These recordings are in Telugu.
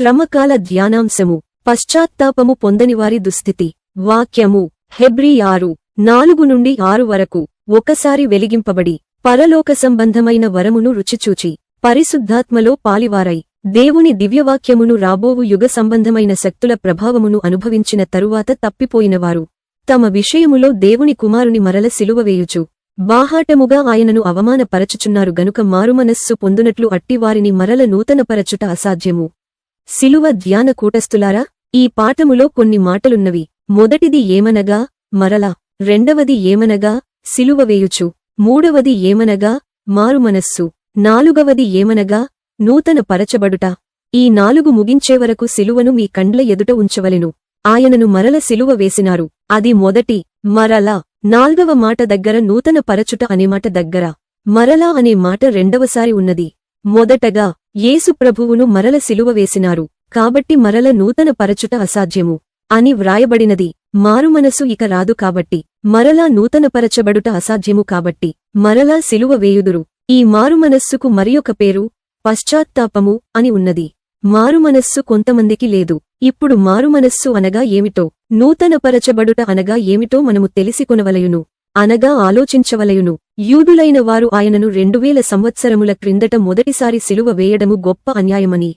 శ్రమకాల ధ్యానాంశము పశ్చాత్తాపము పొందనివారి దుస్థితి. వాక్యము హెబ్రి ఆరు నాలుగు నుండి ఆరు వరకు ఒకసారి వెలిగింపబడి పరలోక సంబంధమైన వరమును రుచిచూచి పరిశుద్ధాత్మలో పాలివారై దేవుని దివ్యవాక్యమును రాబోవు యుగ సంబంధమైన శక్తుల ప్రభావమును అనుభవించిన తరువాత తప్పిపోయినవారు. తమ విషయములో దేవుని కుమారుని మరల సిలువవేయుచు బాహాటముగా ఆయనను అవమానపరచుచున్నారు గనుక మారుమనస్సు పొందునట్లు అట్టివారిని మరల నూతనపరచుట అసాధ్యము. శిలువ ధ్యాన కూటస్థులారా? ఈ పాఠములో కొన్ని మాటలున్నవి. మొదటిది ఏమనగా? మరలా. రెండవది ఏమనగా? శిలువ వేయుచు. మూడవది ఏమనగా? మారుమనస్సు. నాలుగవది ఏమనగా? నూతన పరచబడుట. ఈ నాలుగు ముగించే వరకు మీ కండ్ల ఎదుట ఉంచవలెను. ఆయనను మరల శిలువ వేసినారు. అది మొదటి. మరలా. నాల్గవ మాట దగ్గర నూతన పరచుట అనే మాట దగ్గర. మరలా అనే మాట రెండవసారి ఉన్నది. మొదటగా యేసు ప్రభువును మరల సిలువ వేసినారు. కాబట్టి మరల నూతన పరచుట అసాధ్యము అని వ్రాయబడినది. మారుమనసు ఇక రాదు కాబట్టి మరలా నూతనపరచబడుట అసాధ్యము కాబట్టి మరలా సిలువ వేయుదురు. ఈ మారుమనస్సుకు మరియొక పేరు పశ్చాత్తాపము అని ఉన్నది. మారుమనస్సు కొంతమందికి లేదు. ఇప్పుడు మారుమనస్సు అనగా ఏమిటో నూతనపరచబడుట అనగా ఏమిటో మనము తెలిసికొనవలయును అనగా ఆలోచించవలయును. యూదులైన వారు ఆయనను రెండువేల సంవత్సరముల క్రిందట మొదటిసారి సిలువ వేయడము గొప్ప అన్యాయమని.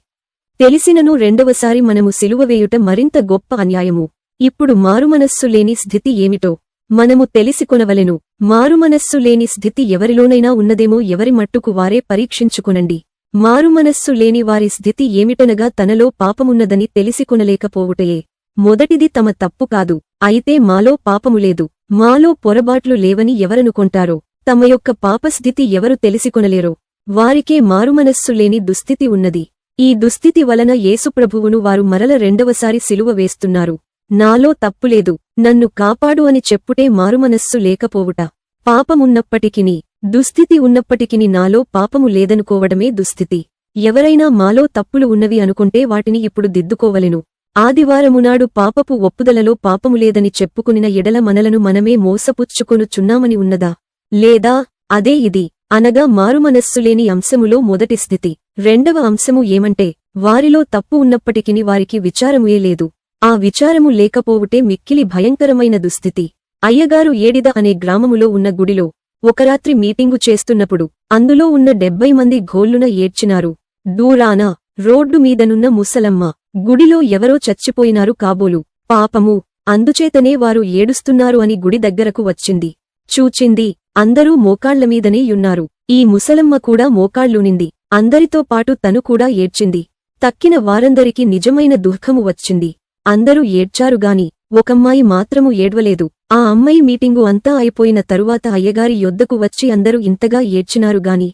తెలిసినను రెండవసారి మనము సిలువ వేయుట మరింత గొప్ప అన్యాయము. ఇప్పుడు మారుమనస్సు లేని స్థితి ఏమిటో మనము తెలిసికొనవలెను. మారుమనస్సు లేని స్థితి ఎవరిలోనైనా ఉన్నదేమో ఎవరి మట్టుకు వారే పరీక్షించుకొనండి. మారుమనస్సు లేని వారి స్థితి ఏమిటనగా తనలో పాపమున్నదని తెలిసికొనలేకపోవుటయే. మొదటిది తమ తప్పు కాదు. అయితే మాలో పాపము లేదు. మాలో పొరబాట్లు లేవని ఎవరనుకొంటారో? తమ యొక్క పాపస్థితి ఎవరు తెలిసికొనలేరో? వారికే మారుమనస్సు లేని దుస్థితి ఉన్నది. ఈ దుస్థితి వలన యేసుప్రభువును వారు మరల రెండవసారి సిలువ వేస్తున్నారు. నాలో తప్పులేదు. నన్ను కాపాడు అని చెప్పుటే మారుమనస్సు లేకపోవుట. పాపమున్నప్పటికిని దుస్థితి ఉన్నప్పటికిని నాలో పాపము లేదనుకోవడమే దుస్థితి. ఎవరైనా మాలో తప్పులు ఉన్నవి అనుకుంటే వాటిని ఇప్పుడు దిద్దుకోవలెను. ఆదివారమునాడు పాపపు ఒప్పుదలలో పాపము లేదని చెప్పుకునిన ఎడల మనలను మనమే మోసపుచ్చుకొనుచున్నామని ఉన్నదా? లేదా? అదే ఇది. అనగా మారుమనస్సులేని అంశములో మొదటి స్థితి. రెండవ అంశము ఏమంటే వారిలో తప్పు ఉన్నప్పటికిని వారికి విచారముయే లేదు. ఆ విచారము లేకపోవుటే మిక్కిలి భయంకరమైన దుస్థితి. అయ్యగారు ఏడిద అనే గ్రామములో ఉన్న గుడిలో ఒకరాత్రి మీటింగు చేస్తున్నప్పుడు అందులో ఉన్న డెబ్బై మంది ఘోల్లున ఏడ్చినారు. దూరాన రోడ్డు మీదనున్న ముసలమ్మ. గుడిలో ఎవరో చచ్చిపోయినారు కాబోలు. పాపము. అందుచేతనే వారు ఏడుస్తున్నారు అని గుడి దగ్గరకు వచ్చింది. చూచింది. అందరూ మోకాళ్ళమీదనే యున్నారు ఈ ముసలమ్మ కూడా మోకాళ్ళునింది అందరితో పాటు తను కూడా ఏడ్చింది. తక్కిన వారందరికీ నిజమైన దుఃఖము వచ్చింది. అందరూ ఏడ్చారుగాని ఒకమ్మాయి మాత్రము ఏడ్వలేదు. ఆ అమ్మాయి మీటింగు అంతా అయిపోయిన తరువాత అయ్యగారి యొద్దకు వచ్చి అందరూ ఇంతగా ఏడ్చినారుగాని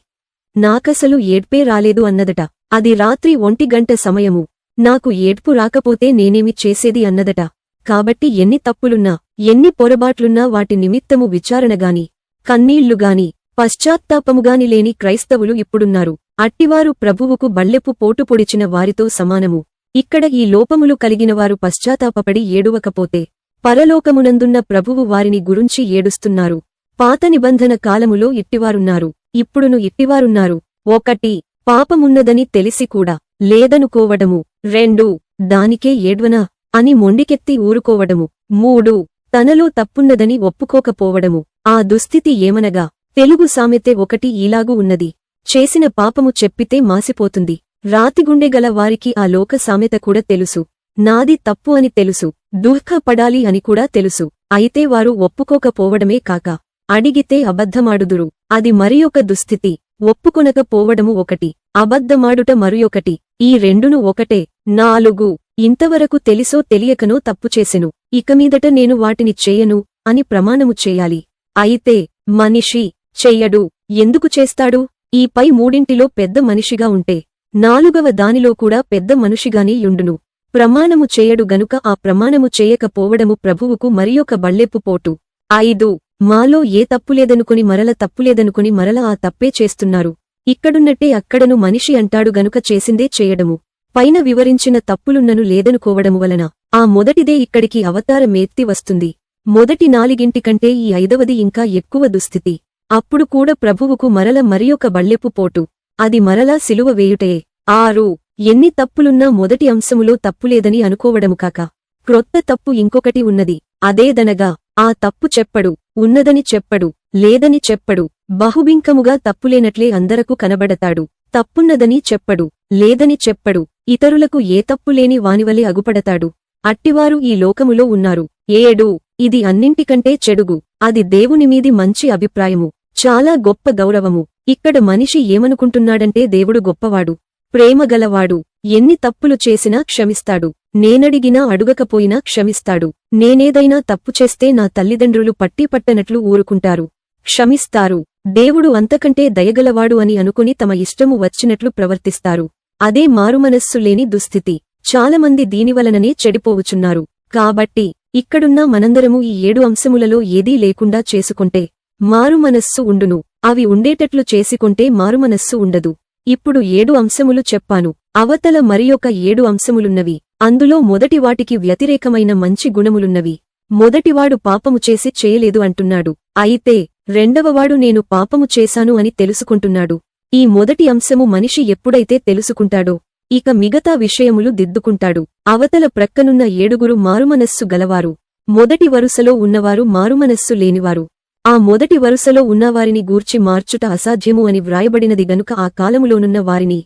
నాకసలు ఏడ్పే రాలేదు అన్నదట. అది రాత్రి ఒంటిగంట సమయము. నాకు ఏడ్పు రాకపోతే నేనేమి చేసేది అన్నదట. కాబట్టి ఎన్ని తప్పులున్నా ఎన్ని పొరబాట్లున్నా వాటి నిమిత్తము విచారణగాని కన్నీళ్ళుగాని పశ్చాత్తాపముగాని లేని క్రైస్తవులు ఇప్పుడున్నారు. అట్టివారు ప్రభువుకు బళ్ళెపు పోటు పొడిచిన వారితో సమానము. ఇక్కడ ఈ లోపములు కలిగినవారు పశ్చాత్తాపపడి ఏడువకపోతే పరలోకమునందున్న ప్రభువు వారిని గురించి ఏడుస్తున్నారు. పాత నిబంధన కాలములో ఇట్టివారున్నారు. ఇప్పుడును ఇట్టివారున్నారు. ఒకటి పాపమున్నదని తెలిసి కూడా లేదనుకోవడము. రెండు దానికే ఏడ్వనా అని మొండికెత్తి ఊరుకోవడము. మూడు తనలో తప్పున్నదని ఒప్పుకోకపోవడము. ఆ దుస్థితి ఏమనగా తెలుగు సామెతే ఒకటి ఇలాగూ ఉన్నది. చేసిన పాపము చెప్పితే మాసిపోతుంది. రాతిగుండెగల వారికి ఆ లోక సామెత కూడా తెలుసు. నాది తప్పు అని తెలుసు. దుఃఖపడాలి అని కూడా తెలుసు. అయితే వారు ఒప్పుకోకపోవడమే కాక అడిగితే అబద్ధమాడుదురు. అది మరియొక దుస్థితి. ఒప్పుకొనకపోవడము ఒకటి. అబద్ధమాడుట మరియొకటి ఈ రెండును ఒకటే. నాలుగు. ఇంతవరకు తెలిసో తెలియకనో తప్పు చేసెను. ఇకమీదట నేను వాటిని చేయను అని ప్రమాణము చేయాలి. అయితే మనిషి చెయ్యడు. ఎందుకు చేస్తాడు? ఈ పై మూడింటిలో పెద్ద మనిషిగా ఉంటే నాలుగవ దానిలో కూడా పెద్ద మనిషిగానే యుండును. ప్రమాణము చేయడు గనుక ఆ ప్రమాణము చేయకపోవడము ప్రభువుకు మరియొక బళ్ళెప్పుపోటు ఐదు. మాలో ఏ తప్పులేదనుకుని మరల తప్పులేదనుకుని మరల ఆ తప్పే చేస్తున్నారు. ఇక్కడున్నట్టే అక్కడను మనిషి అంటాడు గనుక చేసిందే చేయడము. పైన వివరించిన తప్పులున్నను లేదనుకోవడము వలన ఆ మొదటిదే ఇక్కడికి అవతారమేత్తి వస్తుంది. మొదటి నాలిగింటికంటే ఈ ఐదవది ఇంకా ఎక్కువ దుస్థితి. అప్పుడు కూడా ప్రభువుకు మరల మరియొక బళ్ళెప్పు పోటు. అది మరలా సిలువ వేయుటే. ఆరు ఎన్ని తప్పులున్నా మొదటి అంశములో తప్పులేదని అనుకోవడము కాక. క్రొత్త తప్పు ఇంకొకటి ఉన్నది. అదేదనగా ఆ తప్పు చెప్పడు ఉన్నదని చెప్పడు. లేదని చెప్పడు. బహుబింకముగా తప్పులేనట్లే అందరకు కనబడతాడు. తప్పున్నదని చెప్పడు. లేదని చెప్పడు. ఇతరులకు ఏ తప్పులేని వానివలే అగుపడతాడు. అట్టివారు ఈ లోకములో ఉన్నారు. ఏడు ఇది అన్నింటికంటే చెడుగు. అది దేవునిమీది మంచి అభిప్రాయము. చాలా గొప్ప గౌరవము. ఇక్కడ మనిషి ఏమనుకుంటున్నాడంటే దేవుడు గొప్పవాడు. ప్రేమగలవాడు ఎన్ని తప్పులు చేసినా క్షమిస్తాడు. నేనడిగినా అడుగకపోయినా క్షమిస్తాడు. నేనేదైనా తప్పు చేస్తే నా తల్లిదండ్రులు పట్టిపట్టనట్లు ఊరుకుంటారు. క్షమిస్తారు. దేవుడు అంతకంటే దయగలవాడు అని అనుకుని తమ ఇష్టము వచ్చినట్లు ప్రవర్తిస్తారు. అదే మారుమనస్సు లేని దుస్థితి. చాలామంది దీనివలననే చెడిపోవుచున్నారు. కాబట్టి ఇక్కడున్న మనందరము ఈ ఏడు అంశములలో ఏదీ లేకుండా చేసుకుంటే మారుమనస్సు ఉండును. అవి ఉండేటట్లు చేసుకుంటే మారుమనస్సు ఉండదు. ఇప్పుడు ఏడు అంశములు చెప్పాను. అవతల మరియొక ఏడు అంశములున్నవి. అందులో మొదటి వాటికి వ్యతిరేకమైన మంచి గుణములున్నవి. మొదటివాడు పాపము చేసి చేయలేదు అంటున్నాడు. అయితే రెండవవాడు నేను పాపము చేశాను అని తెలుసుకుంటున్నాడు. ఈ మొదటి అంశము మనిషి ఎప్పుడైతే తెలుసుకుంటాడో ఇక మిగతా విషయములు దిద్దుకుంటాడు. అవతల ప్రక్కనున్న ఏడుగురు మారుమనస్సు గలవారు. మొదటి వరుసలో ఉన్నవారు మారుమనస్సు లేనివారు. ఆ మొదటి వరుసలో ఉన్నవారిని గూర్చి మార్చుట అసాధ్యము అని వ్రాయబడినది గనుక ఆ కాలములోనున్న వారిని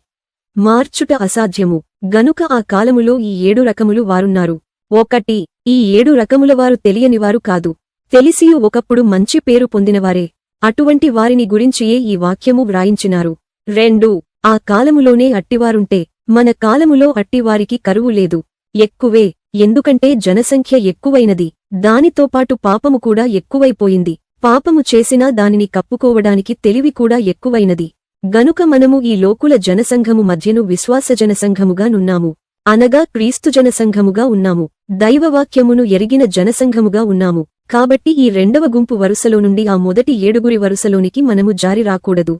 మార్చుట అసాధ్యము. గనుక ఆ కాలములో ఈ ఏడు రకములు వారున్నారు. ఒకటి ఈ ఏడు రకములవారు తెలియనివారు కాదు. తెలిసియు ఒకప్పుడు మంచి పేరు పొందినవారే. అటువంటి వారిని గురించియే ఈ వాక్యము వ్రాయించినారు. రెండు ఆ కాలములోనే అట్టివారుంటే మన కాలములో అట్టివారికి కరువు లేదు. ఎక్కువే ఎందుకంటే జనసంఖ్య ఎక్కువైనది. దానితో పాటు పాపము కూడా ఎక్కువైపోయింది. పాపము చేసినా దానిని కప్పుకోవడానికి తెలివి కూడా ఎక్కువైనది. గనుక మనము ఈ లోకుల జనసంఘము మధ్యను విశ్వాస జనసంఘముగా నున్నాము. అనగా క్రీస్తు జనసంఘముగా ఉన్నాము. దైవవాక్యమును ఎరిగిన జనసంఘముగా ఉన్నాము. కాబట్టి ఈ రెండవ గుంపు వరుసలో నుండి ఆ మొదటి ఏడుగురి వరుసలోనికి మనము జారి రాకూడదు.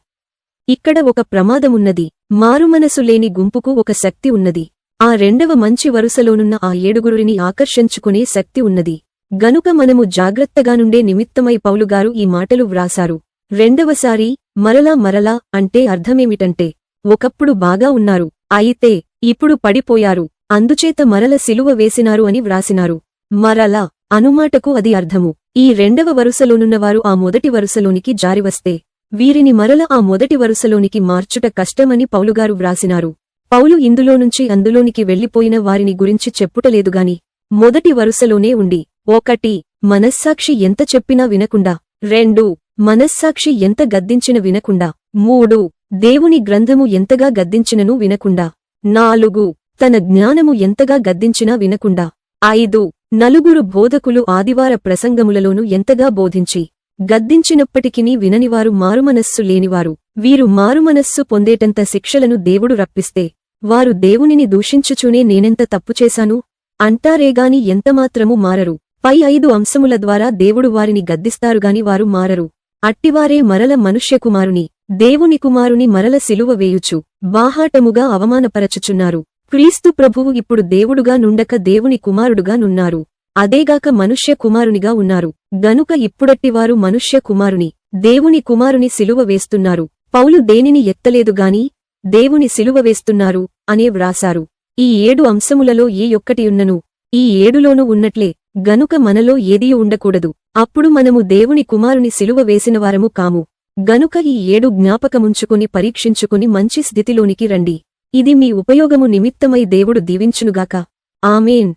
ఇక్కడ ఒక ప్రమాదమున్నది. మారుమనసు లేని గుంపుకు ఒక శక్తి ఉన్నది. ఆ రెండవ మంచి వరుసలోనున్న ఆ ఏడుగురిని ఆకర్షించుకునే శక్తి ఉన్నది. గనుక మనము జాగ్రత్తగా నుండే నిమిత్తమై పౌలుగారు ఈ మాటలు వ్రాశారు. రెండవసారి మరలా మరలా అంటే అర్థమేమిటంటే ఒకప్పుడు బాగా ఉన్నారు అయితే ఇప్పుడు పడిపోయారు అందుచేత మరల సిలువ వేసినారు అని వ్రాసినారు. మరలా అనుమాటకు అది అర్థము. ఈ రెండవ వరుసలోనున్నవారు ఆ మొదటి వరుసలోనికి జారివస్తే వీరిని మరల ఆ మొదటి వరుసలోనికి మార్చుట కష్టమని పౌలుగారు వ్రాసినారు. పౌలు ఇందులో నుంచి అందులోనికి వెళ్ళిపోయిన వారిని గురించి చెప్పుటలేదుగాని మొదటి వరుసలోనే ఉండి ఒకటి మనస్సాక్షి ఎంత చెప్పినా వినకుండా రెండు మనస్సాక్షి ఎంత గద్దించిన వినకుండా మూడు దేవుని గ్రంథము ఎంతగా గద్దించినను వినకుండా నాలుగు తన జ్ఞానము ఎంతగా గద్దించినా వినకుండా ఐదు నలుగురు బోధకులు ఆదివార ప్రసంగములలోనూ ఎంతగా బోధించి గద్దించినప్పటికినీ విననివారు మారుమనస్సు లేనివారు. వీరు మారుమనస్సు పొందేటంత శిక్షలను దేవుడు రప్పిస్తే వారు దేవునిని దూషించుచూనే నేనెంత తప్పుచేశాను అంటారేగాని ఎంతమాత్రము మారరు. పై ఐదు అంశముల ద్వారా దేవుడు వారిని గద్దిస్తారుగాని వారు మారరు. అట్టివారే మరల మనుష్యకుమారుని దేవుని కుమారుని మరల సిలువ వేయుచు బాహాటముగా అవమానపరచుచున్నారు. క్రీస్తు ప్రభువు ఇప్పుడు దేవుడుగా నుండక దేవుని కుమారుడుగా నున్నారు. అదేగాక మనుష్య కుమారునిగా ఉన్నారు. గనుక ఇప్పుడట్టివారు మనుష్య కుమారుని దేవుని కుమారుని సిలువ వేస్తున్నారు. పౌలు దేనిని ఎత్తలేదుగాని దేవుని సిలువ వేస్తున్నారు అనే వ్రాసారు ఈ ఏడు అంశములలో ఏ యొక్కటియున్నను ఈ ఏడులోనూ ఉన్నట్లే గనుక మనలో ఏదీ ఉండకూడదు. అప్పుడు మనము దేవుని కుమారుని సిలువ వేసినవారము కాము. గనుక ఈ ఏడు జ్ఞాపకముంచుకుని పరీక్షించుకుని మంచి స్థితిలోనికి రండి. ఇది మీ ఉపయోగము నిమిత్తమై దేవుడు దీవించునుగాక. ఆమెన్.